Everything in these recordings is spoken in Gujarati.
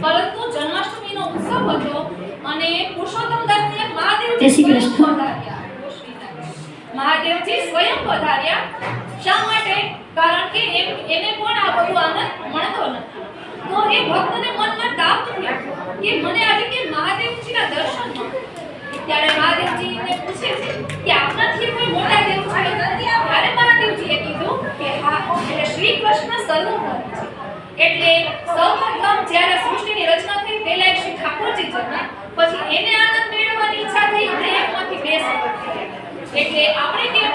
પરંતુ જન્માષ્ટમીનો ઉત્સવ હતો અને પુરુષોત્તમ દાસને મહાદેવજી મહાદેવજી સ્વયં પધાર્યા. શા માટે? કારણ કે એને પણ આ બધું આનંદ મળતો નથી. તો એ ભક્તને મનમાં તાપ થયા કે મને આજે કે મહાદેવજીના દર્શન ત્યારે મહાદેવજીને પૂછે છે કે આપનાથી કોઈ મોટા દેવ છે ત્યારે મહાદેવજીએ કીધું કે હા એટલે શ્રી કૃષ્ણ સર્વ છે. એટલે સૌપ્રથમ એક શ્રી પછી એને આનંદ મેળવવાની ઈચ્છા થઈ એટલે એકમાંથી બે એટલે આપણે કેમ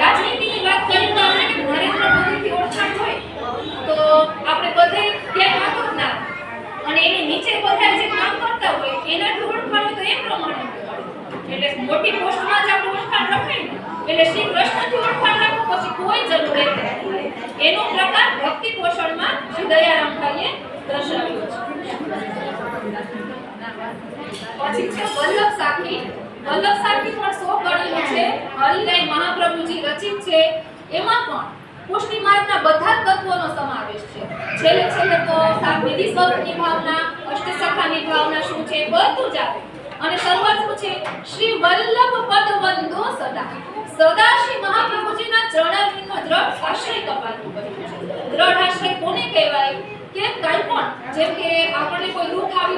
રાજનીતિની વાત કરીએ તો આપણે કેમ નરેન્દ્ર મોદીથી ઓળખાણ હોય, તો આપણે બધે ક્યાંય વાતો જ ના અને એની નીચે બધા જે કામ કરતા હોય એનાથી ઓળખાણ તો એ પ્રમાણે એટલે મોટી પોસ્ટમાં જ આપણે ઓળખાણ ને, એટલે શ્રી કૃષ્ણથી ઓળખાણ રાખવું પછી કોઈ જરૂર નથી એનો પ્રકાર ભક્તિ પોષણમાં શ્રી દયારામ ભાઈએ દર્શાવ્યો છે. ભાવના શું છે બધું જ અને શરૂઆત શું છે? શ્રી વલ્લભ પદ વંદો સદા. સદા શ્રી મહાપ્રભુજીના ચરણારવિંદનો દ્રઢ આશ્રય કપાતું દ્રઢ આશ્રય કોને કહેવાય? કે કંઈ પણ, જેમ કે આપણને કોઈ દુઃખ આવી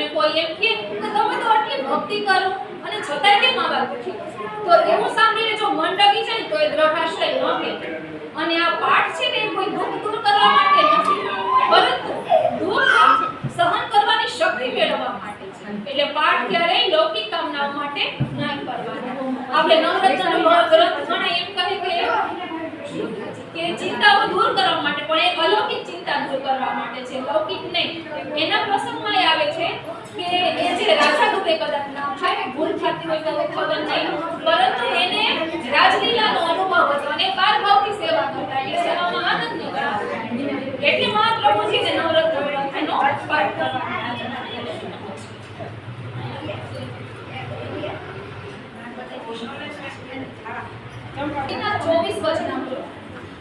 અને કોઈ એમ કે કે તમે તો આટલી ભક્તિ કરો અને છતાંય કેમ આવા દુઃખી તો એવું સાંભળીને જો મન ડગી જાય તો એ દ્રઢાશ્રય ન કહેવાય અને આ પાઠ છે ને કોઈ દુઃખ દૂર કરવા માટે નથી. પરંતુ દુઃખ સહન કરવાની શક્તિ મેળવવા માટે છે. એટલે પાઠ ક્યારેય લૌકિક કામનાઓ માટે નહીં કરવાનો. આપણે નવરત્ન ગ્રંથ ઘણા એમ કહે કે કે ચિંતાઓ દૂર કરવા માટે, પણ એ અલૌકિક ચિંતા છે, લૌકિક નહીં. એના પ્રસંગમાં એ આવે છે કે એ જે રાજા દુબે કદાચ નામ છે, ભૂલ થતી હોય તો ખબર નહીં, પરંતુ એને રાજલીલાનો અનુભવ હતો અને બાર ભાવથી સેવા કરતા એ સેવામાં આનંદ નીકળ્યો એટલે મહાપ્રભુજીને નવરત્ન ગ્રંથનો પાઠ કરવાનો ચોવીસ 24 વચનામૃત.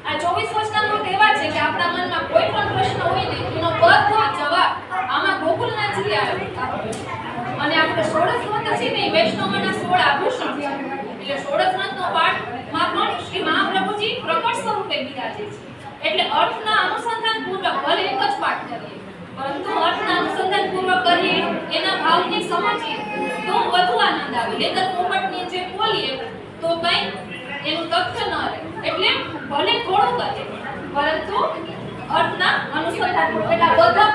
આ 24 વચનામૃત એવા છે કે આપણા મનમાં કોઈ પણ પ્રશ્ન હોય ને એનો બધો જવાબ આમાં ગોકુલનાથજી આપે અને આપણે ષોડશ ગ્રંથ છે ને, વૈષ્ણવના સોળ આભૂષણ એટલે ષોડશ પાઠ પાઠમાં પણ શ્રી મહાપ્રભુજી પ્રકટ સ્વરૂપે બિરાજે છે. એટલે અર્થના અનુસંધાન પૂર્વક ભલે એક જ પાઠ કરીએ, પરંતુ અર્થના અનુસંધાન પૂર્વક કરીએ, એના ભાવને સમજીએ, તો વધુ આનંદ આવે. લેદર પોપટની જે બોલીએ તો કંઈ એનું તથ્ય ન રહે. એટલે ભલે થોડું કરીએ, પરંતુ અર્થના અનુસંધાન પૂર્વક. એટલે બધા